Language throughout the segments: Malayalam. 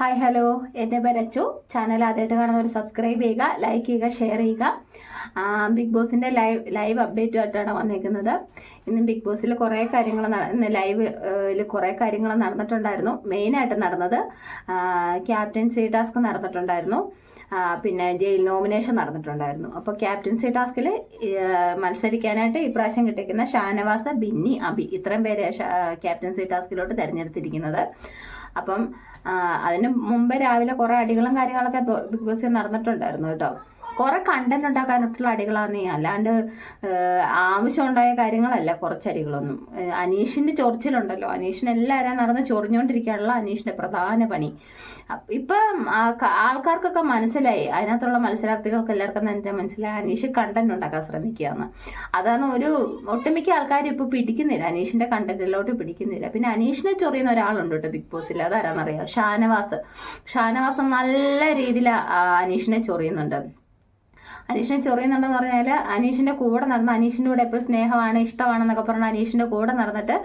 ഹായ് ഹലോ എന്റെ പേര് അച്ചു ചാനൽ ആദ്യമായിട്ട് കാണുന്നവർ സബ്സ്ക്രൈബ് ചെയ്യുക ലൈക്ക് ചെയ്യുക. ഷെയർ ചെയ്യുക ബിഗ് ബോസിന്റെ ലൈവ് ലൈവ് അപ്ഡേറ്റുമായിട്ടാണ് വന്നേക്കുന്നത്. ഇന്ന് ബിഗ് ബോസിൽ കുറേ കാര്യങ്ങൾ ഇന്ന് ലൈവിൽ കുറേ കാര്യങ്ങൾ നടന്നിട്ടുണ്ടായിരുന്നു. മെയിനായിട്ട് നടന്നത് ക്യാപ്റ്റൻസി ടാസ്ക് നടന്നിട്ടുണ്ടായിരുന്നു. പിന്നെ ജയിൽ നോമിനേഷൻ നടന്നിട്ടുണ്ടായിരുന്നു. അപ്പോൾ ക്യാപ്റ്റൻസി ടാസ്കിൽ മത്സരിക്കാനായിട്ട് ഇപ്രാവശ്യം കിട്ടിയിരിക്കുന്ന ഷാനവാസ ബിന്നി അബി ഇത്രയും പേരെ ക്യാപ്റ്റൻസി ടാസ്കിലോട്ട് തിരഞ്ഞെടുത്തിരിക്കുന്നത്. അപ്പം അതിന് മുമ്പ് രാവിലെ കുറേ അടികളും കാര്യങ്ങളൊക്കെ ബിഗ് ബോസിൽ നടന്നിട്ടുണ്ടായിരുന്നു കേട്ടോ. കുറെ കണ്ടന്റ് ഉണ്ടാക്കാനായിട്ടുള്ള അടികളാണ് അല്ലാണ്ട് ആവശ്യമുണ്ടായ കാര്യങ്ങളല്ല കുറച്ച് അടികളൊന്നും അനീഷിന്റെ ചൊറിച്ചിലുണ്ടല്ലോ. അനീഷിന് എല്ലാവരും നടന്ന് ചൊറിഞ്ഞുകൊണ്ടിരിക്കാനുള്ള അനീഷിന്റെ പ്രധാന പണി. ഇപ്പം ആൾക്കാർക്കൊക്കെ മനസ്സിലായി. അതിനകത്തുള്ള മത്സരാർത്ഥികൾക്ക് എല്ലാവർക്കും എന്താ മനസ്സിലായി? അനീഷ് കണ്ടന്റ് ഉണ്ടാക്കാൻ ശ്രമിക്കുകയാണ്. അതാണ് ഒരു ഒട്ടുമിക്ക ആൾക്കാരും ഇപ്പൊ പിടിക്കുന്നില്ല. അനീഷിന്റെ കണ്ടന്റിലോട്ട് പിടിക്കുന്നില്ല. പിന്നെ അനീഷിനെ ചൊറിയുന്ന ഒരാളുണ്ട് കേട്ടോ ബിഗ് ബോസിൽ അതാരാന്നറിയാം? ഷാനവാസ്. ഷാനവാസ് നല്ല രീതിയിൽ അനീഷിനെ ചൊറിയുന്നുണ്ട്. അനീഷിനെ ചൊറിയുന്നുണ്ടെന്ന് പറഞ്ഞാൽ അനീഷിന്റെ കൂടെ നടന്ന് അനീഷിന്റെ കൂടെ എപ്പോഴും സ്നേഹമാണ് ഇഷ്ടമാണെന്നൊക്കെ പറഞ്ഞ് അനീഷിന്റെ കൂടെ നടന്നിട്ട്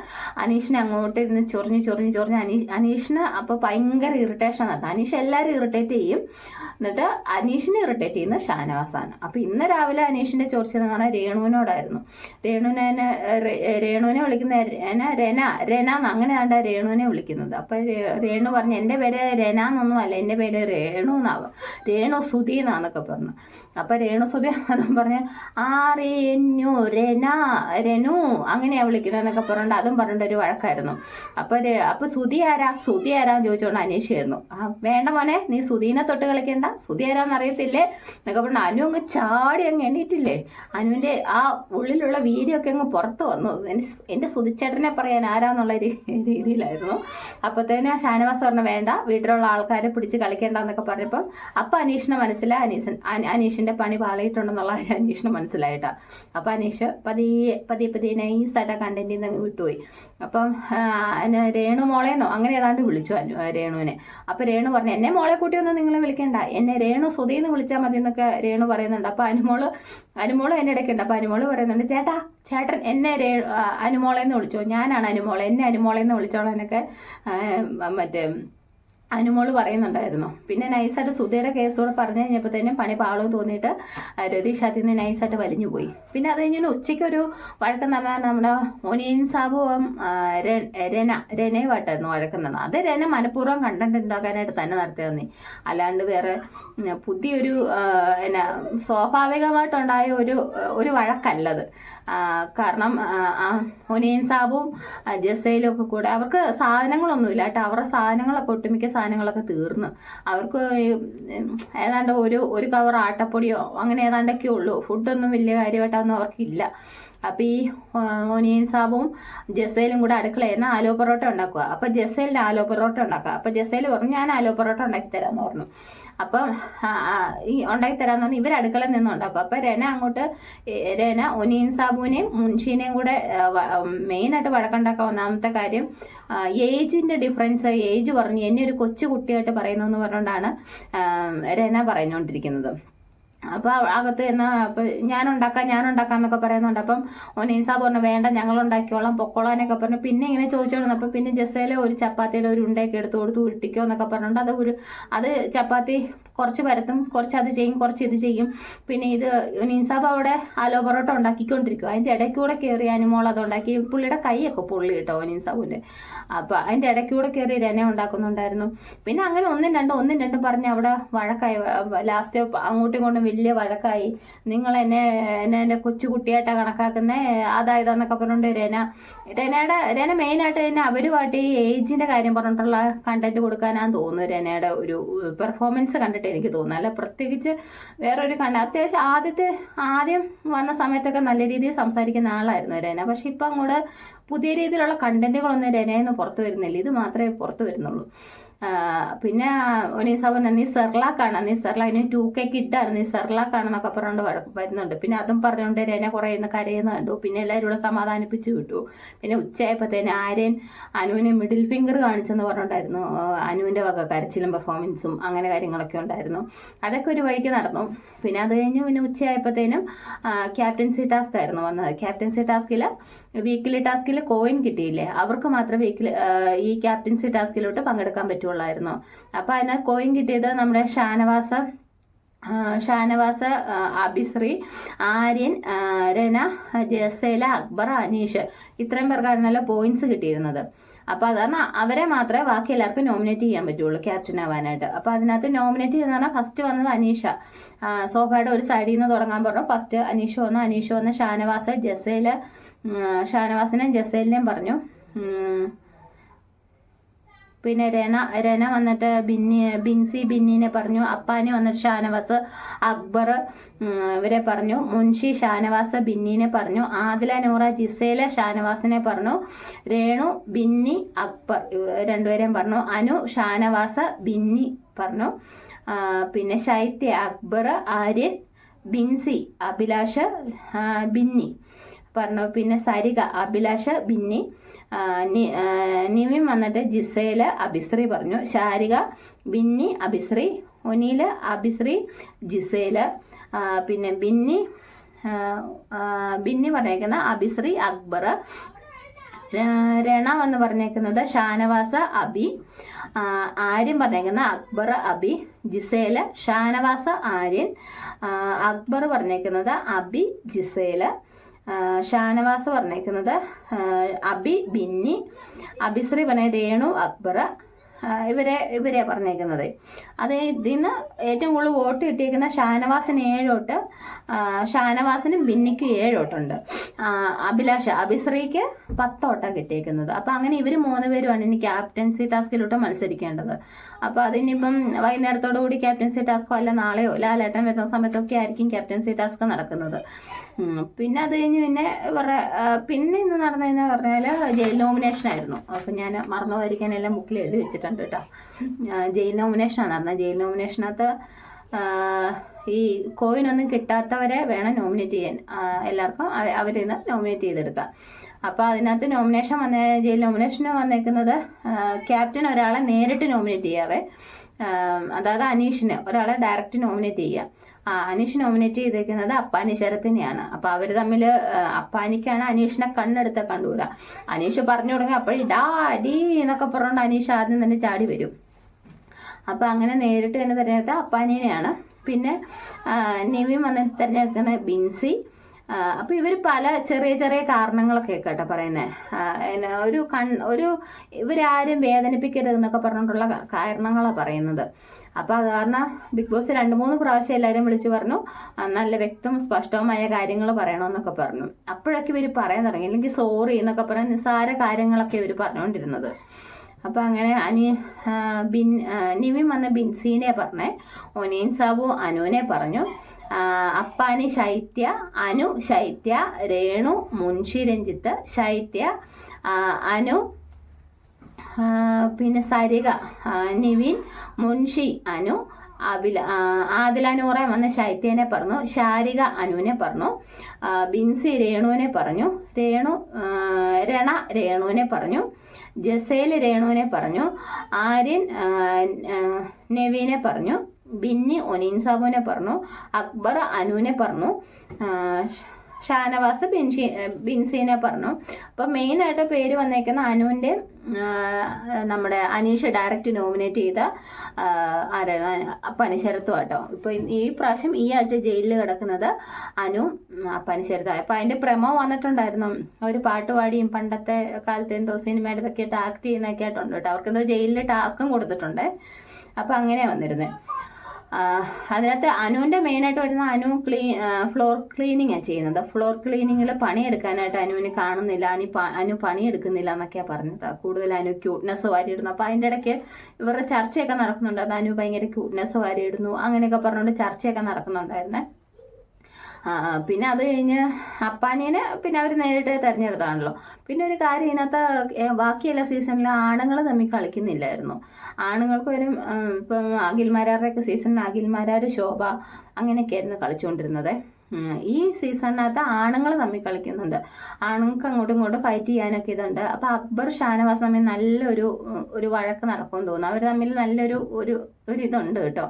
അനീഷിനെ അങ്ങോട്ട് ഇരുന്ന് ചൊറിഞ്ഞ് ചൊറിഞ്ഞ് ചൊറിഞ്ഞ് അനീ അനീഷിന് അപ്പോൾ ഭയങ്കര ഇറിറ്റേഷൻ നടത്തും അനീഷ് എല്ലാവരും ഇറിറ്റേറ്റ് ചെയ്യും. എന്നിട്ട് അനീഷിനെ ഇറിറ്റേറ്റ് ചെയ്യുന്നത് ഷാനവാസാണ്. അപ്പോൾ ഇന്ന് രാവിലെ അനീഷിന്റെ ചൊറിച്ചെന്ന് പറഞ്ഞാൽ രേണുവിനോടായിരുന്നു. രേണുവിനെ എന്നെ, രേണുവിനെ വിളിക്കുന്ന രന രന എന്ന് അങ്ങനെയാണ് രേണുവിനെ വിളിക്കുന്നത്. അപ്പോൾ രേണു പറഞ്ഞു എന്റെ പേര് രന എന്നൊന്നും അല്ല എന്റെ പേര് രേണു എന്നാവാം രേണു സുധി എന്നാന്നൊക്കെ പറഞ്ഞു. അപ്പൊ രേണു സുധി എന്നും പറഞ്ഞ രേനു രന അങ്ങനെയാണ് വിളിക്കുന്നത് എന്നൊക്കെ പറഞ്ഞിട്ട് അതും പറഞ്ഞിട്ട് ഒരു വഴക്കായിരുന്നു. അപ്പൊ രെ- അപ്പൊ സുതി ആരാ? സുതി ആരാന്ന് ചോദിച്ചോണ്ട് അന്വേഷിച്ചിരുന്നു ആ വേണ്ട മോനെ നീ സുധീനെ തൊട്ട് കളിക്കണ്ട. സുതി ആരാന്ന് അറിയത്തില്ലേ? എന്നൊക്കെ പറഞ്ഞു അനു അങ്ങ് ചാടി അങ്ങ് എണീറ്റില്ലേ? അനുവിന്റെ ആ ഉള്ളിലുള്ള വീര്യമൊക്കെ അങ്ങ് പുറത്ത് വന്നു. എന്റെ സുതിച്ചേട്ടനെ പറയാൻ ആരാന്നുള്ള രീതിയിലായിരുന്നു. അപ്പത്തേന് ഷാനവാസ് പറഞ്ഞു വേണ്ട വീട്ടിലുള്ള ആൾക്കാരെ പിടിച്ച് കളിക്കേണ്ട എന്നൊക്കെ പറഞ്ഞപ്പോ അപ്പൊ അനീഷിനെ മനസ്സിലായി. അനീഷൻ അന- അനീഷിന്റെ പണി പാളിയിട്ടുണ്ടെന്നുള്ള കാര്യം അനീഷിന് മനസ്സിലായിട്ടാ. അപ്പൊ അനീഷ് പതിയെ പതിയെ പതിയെ നൈസായിട്ട് കണ്ടന്റിൽ നിന്ന് വിട്ടുപോയി. അപ്പം ആ, എന്നെ രേണു മോളേന്നോ അങ്ങനെ ഏതാണ്ട് വിളിച്ചു രേണുവിനെ. അപ്പൊ രേണു പറഞ്ഞു എന്നെ മോളെ കൂട്ടിയൊന്നും നിങ്ങൾ വിളിക്കണ്ട. എന്നെ രേണു സുധീന്ന് വിളിച്ചാൽ മതി എന്നൊക്കെ രേണു പറയുന്നുണ്ട്. അപ്പൊ അനുമോൾ അനുമോൾ എന്നെ ഇടയ്ക്കുണ്ട് അപ്പൊ അനുമോൾ പറയുന്നുണ്ട് ചേട്ടാ ചേട്ടൻ എന്നെ രേ ആ, അനുമോളെന്ന് വിളിച്ചോ? ഞാനാണ് അനുമോളെ. എന്നെ അനുമോളെന്ന് വിളിച്ചോളാനൊക്കെ ആ, മറ്റേ അനുമോൾ പറയുന്നുണ്ടായിരുന്നു. പിന്നെ നൈസായിട്ട് സുധയുടെ കേസോട് പറഞ്ഞു തന്നെ പണി പാളും തോന്നിയിട്ട് രതീഷ് അതിൽ നിന്ന് നൈസായിട്ട് വലിഞ്ഞു പോയി. പിന്നെ അത് കഴിഞ്ഞാൽ ഉച്ചയ്ക്കൊരു വഴക്കം നടന്ന നമ്മുടെ ഒനിയൻ സാബുവും രന രനയുമായിട്ടായിരുന്നു വഴക്കം നടന്നത്. അത് രന മനഃപൂർവം കണ്ടന്റ് ഉണ്ടാക്കാനായിട്ട് തന്നെ. നടത്തിയതെന്നേ അല്ലാണ്ട് വേറെ പുതിയൊരു എന്നാ സ്വാഭാവികമായിട്ടുണ്ടായ ഒരു ഒരു വഴക്കല്ലത് കാരണം ഒനിയൻ സാബും ജസയിലും ഒക്കെ കൂടെ അവർക്ക് സാധനങ്ങളൊന്നുമില്ല. കേട്ടോ അവരുടെ സാധനങ്ങളൊക്കെ ഒട്ടുമിക്ക സാധനങ്ങളൊക്കെ തീർന്ന്. അവർക്ക് ഏതാണ്ട് ഒരു ഒരു കവർ ആട്ടപ്പൊടിയോ അങ്ങനെ ഏതാണ്ടൊക്കെ ഉള്ളൂ. ഫുഡൊന്നും വലിയ കാര്യമായിട്ടൊന്നും അവർക്കില്ല. അപ്പം ഈ ഓനിയൻ സാബും ജസയിലും കൂടെ അടുക്കളയിൽ ആലോ പൊറോട്ട ഉണ്ടാക്കുക അപ്പം ജസേലിന്റെ ആലോ പൊറോട്ട ഉണ്ടാക്കുക അപ്പം ജസയിൽ പറഞ്ഞു ഞാൻ ആലോ പൊറോട്ട ഉണ്ടാക്കി തരാമെന്ന് പറഞ്ഞു. അപ്പം ഈ ഉണ്ടാക്കി തരാമെന്ന് പറഞ്ഞു ഇവർ അടുക്കളയിൽ നിന്ന് ഉണ്ടാക്കും. അപ്പം രന അങ്ങോട്ട് രന ഒനിയൻ സാബുവിനെയും മുൻഷീനെയും കൂടെ മെയിനായിട്ട് വഴക്കുണ്ടാക്കാൻ ഒന്നാമത്തെ കാര്യം ഏജിന്റെ ഡിഫറൻസ് ഏജ് പറഞ്ഞു എന്നെ ഒരു കൊച്ചു കുട്ടിയായിട്ട് പറയുന്നു എന്ന് പറഞ്ഞുകൊണ്ടാണ് രന പറഞ്ഞുകൊണ്ടിരിക്കുന്നത്. അപ്പൊ അവ- അകത്ത് എന്ന് അപ്പൊ ഞാൻ ഉണ്ടാക്കാം ഞാൻ ഉണ്ടാക്കാം എന്നൊക്കെ പറയുന്നുണ്ട്. അപ്പം ഒനീസ പറഞ്ഞു വേണ്ട ഞങ്ങൾ ഉണ്ടാക്കിയോളാം എന്നൊക്കെ പറഞ്ഞു. പിന്നെ ഇങ്ങനെ ചോദിച്ചോണ്ട് അപ്പൊ പിന്നെ ജസയിലെ ഒരു ചപ്പാത്തിയുടെ ഒരു ഉണ്ടയൊക്കെ എടുത്ത് കൊടുത്ത് ഉരുട്ടിക്കോ എന്നൊക്കെ പറഞ്ഞുകൊണ്ട് അത് ഒരു അത് ചപ്പാത്തി കുറച്ച് പരത്തും കുറച്ച് അത് ചെയ്യും കുറച്ച് ഇത് ചെയ്യും. പിന്നെ ഇത് നിൻസാബ് അവിടെ ആലോ പൊറോട്ട ഉണ്ടാക്കിക്കൊണ്ടിരിക്കും. അതിന്റെ ഇടയ്ക്ക് കൂടെ കയറി അനുമോൾ അത് ഉണ്ടാക്കി. പുള്ളിയുടെ കൈയൊക്കെ പൊള്ളി കേട്ടോ നിൻസാബുവിന്റെ അപ്പോൾ അതിന്റെ ഇടയ്ക്ക് കൂടെ കയറി രന ഉണ്ടാക്കുന്നുണ്ടായിരുന്നു. പിന്നെ അങ്ങനെ ഒന്നും രണ്ടും ഒന്നും രണ്ടും പറഞ്ഞ് അവിടെ വഴക്കായി. ലാസ്റ്റ് അങ്ങോട്ടും ഇങ്ങോട്ടും വലിയ വഴക്കായി. നിങ്ങൾ എന്നെ എന്നെ എന്റെ കൊച്ചു കുട്ടിയായിട്ടാണ് കണക്കാക്കുന്നത് അതായത് എന്നൊക്കെ പറഞ്ഞുകൊണ്ട് രന. രനയുടെ രന മെയിനായിട്ട് തന്നെ അവരുമായിട്ട് ഈ ഏജിന്റെ കാര്യം പറഞ്ഞിട്ടുള്ള കണ്ടന്റ് കൊടുക്കാനാന്ന് തോന്നുന്നു രനയുടെ ഒരു പെർഫോമൻസ് കണ്ടിട്ട്. എനിക്ക് തോന്നുന്നത് അല്ല പ്രത്യേകിച്ച് വേറൊരു കണ്ട അത്യാവശ്യം ആദ്യത്തെ ആദ്യം വന്ന സമയത്തൊക്കെ നല്ല രീതിയിൽ സംസാരിക്കുന്ന ആളായിരുന്നു രേന. പക്ഷെ ഇപ്പം അങ്ങോട്ട് പുതിയ രീതിയിലുള്ള കണ്ടന്റുകളൊന്നും രേനയിൽ നിന്ന് പുറത്തു വരുന്നില്ല. ഇത് മാത്രമേ പുറത്തു വരുന്നുള്ളൂ. പിന്നെ ഒനീസ പറഞ്ഞ നീ സെർലാക്കാണ് നീ സെർലാ ഇനി ടു കെ കിട്ടാണ് നീ സെർലാക്കാണെന്നൊക്കെ പറഞ്ഞുകൊണ്ട് വരുന്നുണ്ട്. പിന്നെ അതും പറഞ്ഞുകൊണ്ട് രേന കുറേ ഇന്ന് കരയുന്ന കണ്ടു. പിന്നെ എല്ലാവരും കൂടെ സമാധാനിപ്പിച്ച് വിട്ടു. പിന്നെ ഉച്ചയായപ്പോഴത്തേന് ആര്യൻ അനുവിന് മിഡിൽ ഫിംഗർ കാണിച്ചെന്ന് പറഞ്ഞിട്ടുണ്ടായിരുന്നു ആ, അനുവിന്റെ വക കരച്ചിലും പെർഫോമൻസും അങ്ങനെ കാര്യങ്ങളൊക്കെ ഉണ്ടായിരുന്നു. അതൊക്കെ ഒരു വഴിക്ക് നടന്നു. പിന്നെ അത് കഴിഞ്ഞ് പിന്നെ ഉച്ചയായപ്പോഴത്തേനും ക്യാപ്റ്റൻസി ടാസ്ക് ആയിരുന്നു വന്നത്. ക്യാപ്റ്റൻസി ടാസ്കിൽ വീക്കിലി ടാസ്കിൽ കോയിൻ കിട്ടിയില്ലേ? അവർക്ക് മാത്രമേ വീക്കിലി ഈ ക്യാപ്റ്റൻസി ടാസ്കിലോട്ട് പങ്കെടുക്കാൻ പറ്റുള്ളൂ. കൊള്ളായിരുന്നു അപ്പോൾ അതിന് കോയിൻ കിട്ടിയത് നമ്മുടെ ഷാനവാസ ഷാനവാസ അബിശ്രീ ആര്യൻ രന ജസേല അക്ബർ അനീഷ്. ഇത്രയും പേർക്കായിരുന്നല്ലോ പോയിന്റ്സ് കിട്ടിയിരുന്നത്. അപ്പോൾ അതാണ് അവരെ മാത്രമേ ബാക്കി എല്ലാവർക്കും നോമിനേറ്റ് ചെയ്യാൻ പറ്റുള്ളൂ ക്യാപ്റ്റൻ ആവാനായിട്ട്. അപ്പോൾ അതിനകത്ത് നോമിനേറ്റ് ചെയ്യുന്ന പറഞ്ഞാൽ ഫസ്റ്റ് വന്നത് അനീഷ. സോഫയുടെ ഒരു സൈഡിൽ നിന്ന് തുടങ്ങാൻ പറഞ്ഞു. ഫസ്റ്റ് അനീഷ വന്നു. അനീഷ വന്ന് ഷാനവാസ് ജസേൽ ഷാനവാസിനെയും ജസേലിനെയും പറഞ്ഞു. പിന്നെ രന രന വന്നിട്ട് ബിന്നി ബിൻസി ബിന്നിനെ പറഞ്ഞു അപ്പാനെ വന്നിട്ട് ഷാനവാസ് അക്ബർ ഇവരെ പറഞ്ഞു മുൻഷി ഷാനവാസ് ബിന്നിനെ പറഞ്ഞു ആദില നൂറ ജിസേല ഷാനവാസിനെ പറഞ്ഞു രേണു ബിന്നി അക്ബർ രണ്ടുപേരെയും പറഞ്ഞു അനു ഷാനവാസ് ബിന്നി പറഞ്ഞു പിന്നെ ശൈത്യ അക്ബർ ആര്യൻ ബിൻസി അഭിലാഷ് ബിന്നി. പറഞ്ഞു. പിന്നെ സരിക അഭിലാഷ ബിന്നി നിമി വന്നിട്ട് ജിസേല അഭിശ്രീ പറഞ്ഞു. ശാരിക ബിന്നി അഭിശ്രീ ഒനീല അഭിശ്രീ ജിസേല പിന്നെ ബിന്നി ബിന്നി പറഞ്ഞേക്കുന്ന അഭിശ്രീ അക്ബർ രണ എന്ന് പറഞ്ഞേക്കുന്നത് ഷാനവാസ അബി ആര്യൻ പറഞ്ഞേക്കുന്ന അക്ബർ അബി ജിസേല ഷാനവാസ ആര്യൻ അക്ബർ പറഞ്ഞേക്കുന്നത് അബി ജിസേൽ ഷാനവാസ് പറഞ്ഞേക്കുന്നത് അബി ബിന്നി അബിശ്രീ പറഞ്ഞ രേണു അക്ബർ ആ, ഇവരെ ഇവരെ പറഞ്ഞേക്കുന്നത്. അത് ഇതിന് ഏറ്റവും കൂടുതൽ വോട്ട് കിട്ടിയിരിക്കുന്ന ഷാനവാസിന് ഏഴോട്ട് ഷാനവാസിനും ബിന്നിക്ക് ഏഴോട്ടുണ്ട്. അഭിലാഷ അഭിശ്രീക്ക് പത്തോട്ടാണ് കിട്ടിയേക്കുന്നത് അപ്പം അങ്ങനെ ഇവർ മൂന്ന് പേരുമാണ് ഇനി ക്യാപ്റ്റൻസി ടാസ്കിലോട്ട് മത്സരിക്കേണ്ടത്. അപ്പോൾ അതിനിപ്പം വൈകുന്നേരത്തോടു കൂടി ക്യാപ്റ്റൻസി ടാസ്കോ അല്ല നാളെയോ? ലാലേട്ടൻ വരുന്ന സമയത്തൊക്കെ ആയിരിക്കും ക്യാപ്റ്റൻസി ടാസ്ക് നടക്കുന്നത്. പിന്നെ അത് കഴിഞ്ഞ് പിന്നെ ഇവരുടെ പിന്നെ ഇന്ന് നടന്നതെന്ന് പറഞ്ഞാൽ നോമിനേഷൻ ആയിരുന്നു അപ്പം ഞാൻ മറന്നു പോയിരിക്കാനെല്ലാം ബുക്കിൽ എഴുതി വെച്ചിട്ടുണ്ട്. കേട്ടോ. ആ, ജയിൽ നോമിനേഷനാണ് നടന്നത് ജയിൽ നോമിനേഷനകത്ത് ഈ കോയിൻ ഒന്നും കിട്ടാത്തവരെ വേണം നോമിനേറ്റ് ചെയ്യാൻ. എല്ലാവർക്കും അവ- അവരിൽ നിന്ന് നോമിനേറ്റ് ചെയ്തെടുക്കാം അപ്പോൾ അതിനകത്ത് നോമിനേഷൻ വന്ന ജയിൽ നോമിനേഷന് വന്നേക്കുന്നത് ക്യാപ്റ്റൻ ഒരാളെ നേരിട്ട് നോമിനേറ്റ് ചെയ്യാവേ. അതായത് അനീഷിന് ഒരാളെ ഡയറക്റ്റ് നോമിനേറ്റ് ചെയ്യാം ആ അനീഷ് നോമിനേറ്റ് ചെയ്തേക്കുന്നത് അപ്പാനി ശരത്തിനെയാണ് അപ്പൊ അവർ തമ്മിൽ അപ്പാനിക്കാണ് അനീഷിനെ കണ്ണെടുത്ത കണ്ടൂല. അനീഷ് പറഞ്ഞു തുടങ്ങി അപ്പോൾ ഡാ അടി എന്നൊക്കെ പറഞ്ഞുകൊണ്ട് അനീഷ് ആദ്യം തന്നെ ചാടി വരും. അപ്പൊ അങ്ങനെ നേരിട്ട് തന്നെ തിരഞ്ഞെടുത്ത അപ്പാനിനെയാണ്. പിന്നെ നിവിൻ വന്ന് തിരഞ്ഞെടുക്കുന്ന ബിൻസി. അപ്പോൾ ഇവർ പല ചെറിയ ചെറിയ കാരണങ്ങളൊക്കെ കേട്ടോ പറയുന്നത് ഒരു കൺ ഒരു ഇവരാരും വേദനിപ്പിക്കരുത് എന്നൊക്കെ പറഞ്ഞിട്ടുള്ള കാരണങ്ങളാണ് പറയുന്നത്. അപ്പോൾ അത് കാരണം ബിഗ് ബോസ് രണ്ട് മൂന്ന് പ്രാവശ്യം എല്ലാവരും വിളിച്ച് പറഞ്ഞു നല്ല വ്യക്തവും സ്പഷ്ടവുമായ കാര്യങ്ങൾ പറയണമെന്നൊക്കെ പറഞ്ഞു. അപ്പോഴൊക്കെ ഇവർ പറയാൻ തുടങ്ങി. അല്ലെങ്കിൽ സോറി എന്നൊക്കെ പറഞ്ഞ് നിസ്സാര കാര്യങ്ങളൊക്കെ ഇവർ പറഞ്ഞുകൊണ്ടിരുന്നത് അപ്പം അങ്ങനെ അനി ബിൻ നിവിൻ വന്ന ബിൻസീനെ പറഞ്ഞേ ഒനീൻ സാബു അനുവിനെ പറഞ്ഞു. അപ്പാനി ശൈത്യ അനു ശൈത്യ രേണു മുൻഷി രഞ്ജിത്ത് ശൈത്യ അനു പിന്നെ സരിക നിവിൻ മുൻഷി അനു അബില ആദില നൂറ വന്ന ശൈത്യനെ പറഞ്ഞു ശാരിക അനുവിനെ പറഞ്ഞു ബിൻസി രേണുവിനെ പറഞ്ഞു രേണു രണ രേണുവിനെ പറഞ്ഞു ജസേൽ രേണുവിനെ പറഞ്ഞു ആര്യൻ നെവീനെ പറഞ്ഞു ബിന്നി ഒനീൻ സാബുവിനെ പറഞ്ഞു അക്ബർ അനുവിനെ പറഞ്ഞു ഷാനവാസ് ബിൻഷി ബിൻസീനെ പറഞ്ഞു. അപ്പോൾ മെയിനായിട്ട് പേര് വന്നേക്കുന്ന അനുവിന്റെ നമ്മുടെ അനീഷ് ഡയറക്റ്റ് നോമിനേറ്റ് ചെയ്ത ആരാണ്? പനിശരത്തും കേട്ടോ ഇപ്പോൾ ഈ പ്രാവശ്യം ഈ ആഴ്ച ജയിലിൽ കിടക്കുന്നത് അനു പനിശരത്തും അപ്പോൾ അതിന്റെ പ്രമോ വന്നിട്ടുണ്ടായിരുന്നു. അവർ പാട്ട് പാടിയും പണ്ടത്തെ കാലത്തെ എന്തോ സിനിമയുടെ ഇതൊക്കെ ആയിട്ട് ആക്ട് ചെയ്യുന്നതൊക്കെ ആയിട്ടുണ്ട് കേട്ടോ. അവർക്കെന്തോ ജയിലിൽ ടാസ്കും കൊടുത്തിട്ടുണ്ട്. അപ്പോൾ അങ്ങനെ വന്നിരുന്നത് ആ, അതിനകത്ത് അനുവിന്റെ മെയിനായിട്ട് വരുന്ന അനു ക്ലീ ഫ്ലോർ ക്ലീനിങ്ങാണ് ചെയ്യുന്നത്. ഫ്ലോർ ക്ലീനിങ്ങിൽ പണിയെടുക്കാനായിട്ട് അനുവിന് കാണുന്നില്ല. അനു അനു പണിയെടുക്കുന്നില്ല എന്നൊക്കെയാണ് പറഞ്ഞത്. കൂടുതൽ അനു ക്യൂട്ട്നെസ് വാരിയിടുന്നു. അപ്പോൾ അതിന്റെ ഇടയ്ക്ക് ഇവരുടെ ചർച്ചയൊക്കെ നടക്കുന്നുണ്ട്. അത് അനു ഭയങ്കര ക്യൂട്ട്നെസ് വാരിയിടുന്നു. അങ്ങനെയൊക്കെ പറഞ്ഞുകൊണ്ട് ചർച്ചയൊക്കെ നടക്കുന്നുണ്ടായിരുന്നേ. പിന്നെ അത് കഴിഞ്ഞ് അപ്പാനീനെ പിന്നെ അവർ നേരിട്ട് തിരഞ്ഞെടുത്താണല്ലോ. പിന്നെ ഒരു കാര്യം ഇതിനകത്ത് ബാക്കി ബാക്കിയെല്ലാ സീസണിലും ആണുങ്ങൾ തമ്മിൽ കളിക്കുന്നില്ലായിരുന്നു. ആണുങ്ങൾക്ക് ഒരു ഇപ്പം അഖിൽമാരാരുടെയൊക്കെ സീസണിൽ അഖിൽമാരാർ ശോഭ അങ്ങനെയൊക്കെയായിരുന്നു കളിച്ചുകൊണ്ടിരുന്നത്. ഈ സീസണിനകത്ത് ആണുങ്ങൾ തമ്മിൽ കളിക്കുന്നുണ്ട്. ആണുങ്ങൾക്ക് അങ്ങോട്ടും ഇങ്ങോട്ടും ഫൈറ്റ് ചെയ്യാനൊക്കെ ഇതുണ്ട്. അപ്പോൾ അക്ബർ ഷാനവാസ് തമ്മിൽ നല്ലൊരു ഒരു വഴക്ക് നടക്കുമെന്ന് തോന്നുന്നു. അവർ തമ്മിൽ നല്ലൊരു ഒരു ഒരു ഇതുണ്ട് കേട്ടോ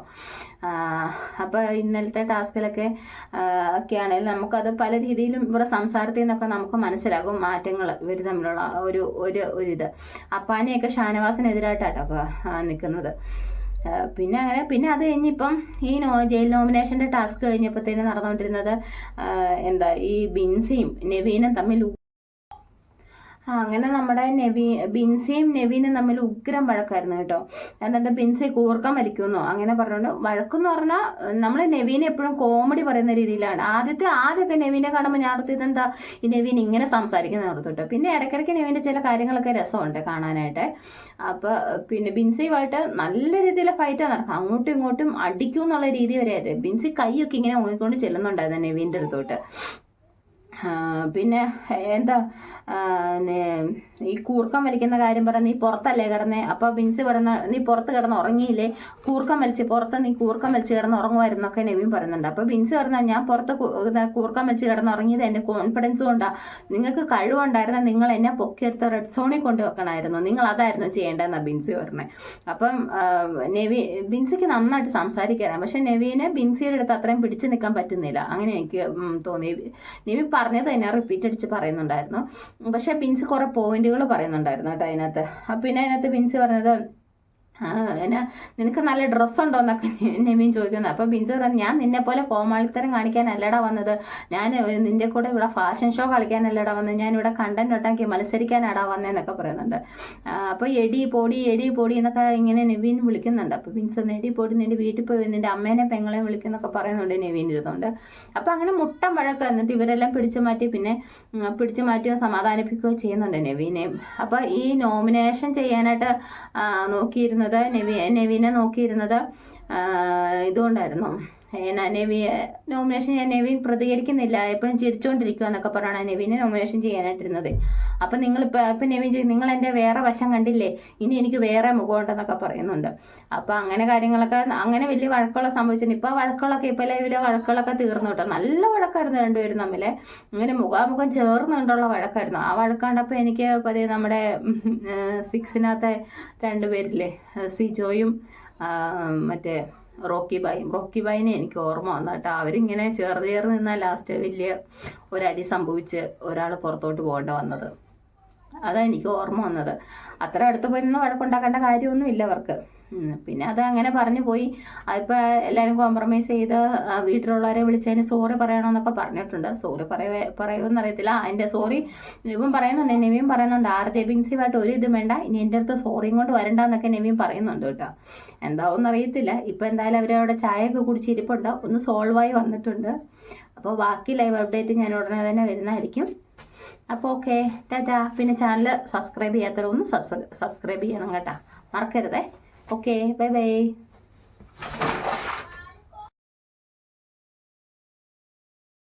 അപ്പോൾ ഇന്നലത്തെ ടാസ്കിലൊക്കെ ഒക്കെ ആണെങ്കിൽ നമുക്കത് പല രീതിയിലും ഇവരുടെ സംസാരത്തിൽ നിന്നൊക്കെ നമുക്ക് മനസ്സിലാകും മാറ്റങ്ങൾ ഇവർ തമ്മിലുള്ള ഒരു ഒരു ഒരിത്. അപ്പാനെയൊക്കെ ഷാനവാസിനെതിരായിട്ടാട്ടോ നിൽക്കുന്നത് പിന്നെ അങ്ങനെ പിന്നെ അത് കഴിഞ്ഞിപ്പം ഈ നോ ജയിൽ നോമിനേഷന്റെ ടാസ്ക് കഴിഞ്ഞപ്പോഴത്തേന് നടന്നുകൊണ്ടിരുന്നത് എന്താ ഈ ബിൻസിയും നെവീനും തമ്മിൽ ആ, അങ്ങനെ നമ്മുടെ നെവി ബിൻസിയും നെവീനും തമ്മിൽ ഉഗ്രം വഴക്കായിരുന്നു കേട്ടോ. എന്നിട്ട് ബിൻസി കൂർക്കം വലിക്കുമെന്നോ അങ്ങനെ പറഞ്ഞുകൊണ്ട് വഴക്കെന്ന് പറഞ്ഞാൽ നമ്മൾ നെവീനെ എപ്പോഴും കോമഡി പറയുന്ന രീതിയിലാണ്. ആദ്യത്തെ ആദ്യമൊക്കെ നെവീനെ കാണുമ്പോൾ ഞാൻ ഓർത്ത് ഇതെന്താ? ഈ നെവീൻ ഇങ്ങനെ സംസാരിക്കുന്ന ഓർത്തിട്ടോ പിന്നെ ഇടയ്ക്കിടയ്ക്ക് നെവീന്റെ ചില കാര്യങ്ങളൊക്കെ രസമുണ്ട് കാണാനായിട്ട്. അപ്പോൾ പിന്നെ ബിൻസിയുമായിട്ട് നല്ല രീതിയിലെ ഫൈറ്റാണ് നടക്കുക അങ്ങോട്ടും ഇങ്ങോട്ടും അടിക്കും എന്നുള്ള രീതി വരെ ബിൻസി കൈയൊക്കെ ഇങ്ങനെ ഊങ്ങിക്കൊണ്ട് ചെല്ലുന്നുണ്ടായിരുന്നു നെവീന്റെ അടുത്തോട്ട്. പിന്നെ എന്താ ഈ കൂർക്കം വലിക്കുന്ന കാര്യം പറഞ്ഞ നീ പുറത്തല്ലേ കിടന്നേ? അപ്പോൾ ബിൻസ് പറയുന്ന നീ പുറത്ത് കിടന്ന് ഉറങ്ങിയില്ലേ? കൂർക്കം വലിച്ച് പുറത്ത് നീ കൂർക്കം വലിച്ച് കിടന്ന് ഉറങ്ങുമായിരുന്നൊക്കെ നവീൻ പറയുന്നുണ്ട്. അപ്പോൾ ബിൻസ് പറഞ്ഞ ഞാൻ പുറത്ത് കൂർക്കം വലിച്ച് കിടന്ന് ഉറങ്ങിയത് എന്റെ കോൺഫിഡൻസ് കൊണ്ടാണ് നിങ്ങൾക്ക് കഴിവുണ്ടായിരുന്ന നിങ്ങൾ എന്നെ പൊക്കിയെടുത്ത് റെഡ് സോണിൽ കൊണ്ട് വെക്കണമായിരുന്നു നിങ്ങൾ അതായിരുന്നു ചെയ്യേണ്ടതെന്നാണ് ബിൻസി പറഞ്ഞത് അപ്പം നെവി ബിൻസിക്ക് നന്നായിട്ട് സംസാരിക്കാറാണ് പക്ഷെ നെവീനെ ബിൻസിയുടെ അടുത്ത് അത്രയും പിടിച്ചു നിൽക്കാൻ പറ്റുന്നില്ല. അങ്ങനെ എനിക്ക് തോന്നി. നെവി പറഞ്ഞത് തന്നെ റിപ്പീറ്റ് അടിച്ച് പറയുന്നുണ്ടായിരുന്നു. പക്ഷെ പിൻസ് കുറെ പോയിന്റുകൾ പറയുന്നുണ്ടായിരുന്നു കേട്ടോ അതിനകത്ത്. പിന്നെ അതിനകത്ത് പിൻസ് പറഞ്ഞത് എന്നാ നിനക്ക് നല്ല ഡ്രസ്സ് ഉണ്ടോ എന്നൊക്കെ നെവീൻ ചോദിക്കുന്നത് അപ്പോൾ ബിൻസ് പറഞ്ഞു ഞാൻ നിന്നെ പോലെ കോമാളിത്തരം കാണിക്കാനല്ലടാ വന്നത്. ഞാൻ നിന്റെ കൂടെ ഇവിടെ ഫാഷൻ ഷോ കളിക്കാനല്ലടാ വന്നത്. ഞാൻ ഇവിടെ കണ്ടന്റ് ഉണ്ടാക്കി മത്സരിക്കാനാടാ വന്നതെന്നൊക്കെ പറയുന്നുണ്ട്. അപ്പോൾ എടി പൊടി എടി പൊടി എന്നൊക്കെ ഇങ്ങനെ നെവീൻ വിളിക്കുന്നുണ്ട്. അപ്പോൾ ബിൻസ് എടി പൊടി നിന്റെ വീട്ടിൽ പോയി നിന്റെ അമ്മേനെ പെങ്ങളെ വിളിക്കുന്നൊക്കെ പറയുന്നുണ്ട് നെവീൻ ഇരുന്നുണ്ട് അപ്പോൾ അങ്ങനെ മുട്ട വഴക്ക് എന്നിട്ട് ഇവരെല്ലാം പിടിച്ചു മാറ്റി പിന്നെ പിടിച്ചു മാറ്റുകയോ സമാധാനിപ്പിക്കുകയോ ചെയ്യുന്നുണ്ട് നെവീനെ അപ്പോൾ ഈ നോമിനേഷൻ ചെയ്യാനായിട്ട് ആ, നോക്കിയിരുന്നത് നെവി നെവീനെ നോക്കിയിരുന്നത് ഇതുകൊണ്ടായിരുന്നു. എന്നാ നെവി നോമിനേഷൻ ചെയ്യാൻ നവീൻ പ്രതികരിക്കുന്നില്ല. എപ്പോഴും ചിരിച്ചുകൊണ്ടിരിക്കുക എന്നൊക്കെ പറഞ്ഞാണ് നവീനെ നോമിനേഷൻ ചെയ്യാനായിട്ടിരുന്നത്. അപ്പം നിങ്ങൾ ഇപ്പം നവീൻ നെവീൻ ചെയ്ത് നിങ്ങൾ എന്റെ വേറെ വശം കണ്ടില്ലേ? ഇനി എനിക്ക് വേറെ മുഖമുണ്ടെന്നൊക്കെ പറയുന്നുണ്ട്. അപ്പം അങ്ങനെ കാര്യങ്ങളൊക്കെ അങ്ങനെ വലിയ വഴക്കുകളൊക്കെ സംഭവിച്ചിട്ടുണ്ട്. ഇപ്പോൾ വഴക്കുകളൊക്കെ ഇപ്പോൾ ലൈവിലെ വഴക്കുകളൊക്കെ തീർന്നു കേട്ടോ. നല്ല വഴക്കായിരുന്നു രണ്ടുപേരും തമ്മിൽ ഇങ്ങനെ മുഖാമുഖം ചേർന്നുകൊണ്ടുള്ള വഴക്കായിരുന്നു. ആ വഴക്കാണ്ടപ്പോൾ എനിക്ക് പതിയെ നമ്മുടെ സിക്സിനകത്തെ രണ്ടുപേരില്ലേ? സിജോയും മറ്റേ റോക്കി ബായും. റോക്കി ബായിനെ എനിക്ക് ഓർമ്മ വന്നു കേട്ടോ. അവരിങ്ങനെ ചേർന്ന് ചേർന്ന് നിന്നാൽ ലാസ്റ്റ് വലിയ ഒരടി സംഭവിച്ച് ഒരാൾ പുറത്തോട്ട് പോകേണ്ട വന്നത്. അതാ എനിക്ക് ഓർമ്മ വന്നത്. അത്ര അടുത്ത് പോയി നിന്ന് വഴക്കുണ്ടാക്കേണ്ട കാര്യമൊന്നും ഇല്ല അവർക്ക്. പിന്നെ അത് അങ്ങനെ പറഞ്ഞു പോയി. അതിപ്പോൾ എല്ലാവരും കോംപ്രമൈസ് ചെയ്ത് വീട്ടിലുള്ളവരെ വിളിച്ചതിന് സോറി പറയണമെന്നൊക്കെ പറഞ്ഞിട്ടുണ്ട്. സോറി പറയുമെന്ന് അറിയത്തില്ല അതിന്റെ സോറി നെവിയും പറയുന്നുണ്ട്. നെവിയും പറയുന്നുണ്ട് ആർ ജെബിൻസിയുമായിട്ട് ഒരു ഇതും വേണ്ട. ഇനി എന്റെ അടുത്ത് സോറിയും കൊണ്ട് വരണ്ടെന്നൊക്കെ നെവിയും പറയുന്നുണ്ട് കേട്ടോ. എന്താവും അറിയത്തില്ല ഇപ്പൊ എന്തായാലും അവരവിടെ ചായയൊക്കെ കുടിച്ചിരിപ്പുണ്ട് ഒന്ന് സോൾവായി വന്നിട്ടുണ്ട്. അപ്പോൾ ബാക്കി ലൈവ് അപ്ഡേറ്റ് ഞാൻ ഉടനെ തന്നെ വരുന്നതായിരിക്കും. അപ്പോൾ ഓക്കെ ടാറ്റാ. പിന്നെ ചാനൽ സബ്സ്ക്രൈബ് ചെയ്യാത്തവരൊന്ന് സബ്സ്ക്രൈബ് ചെയ്യണം കേട്ടോ. മറക്കരുതേ. ok bye bye.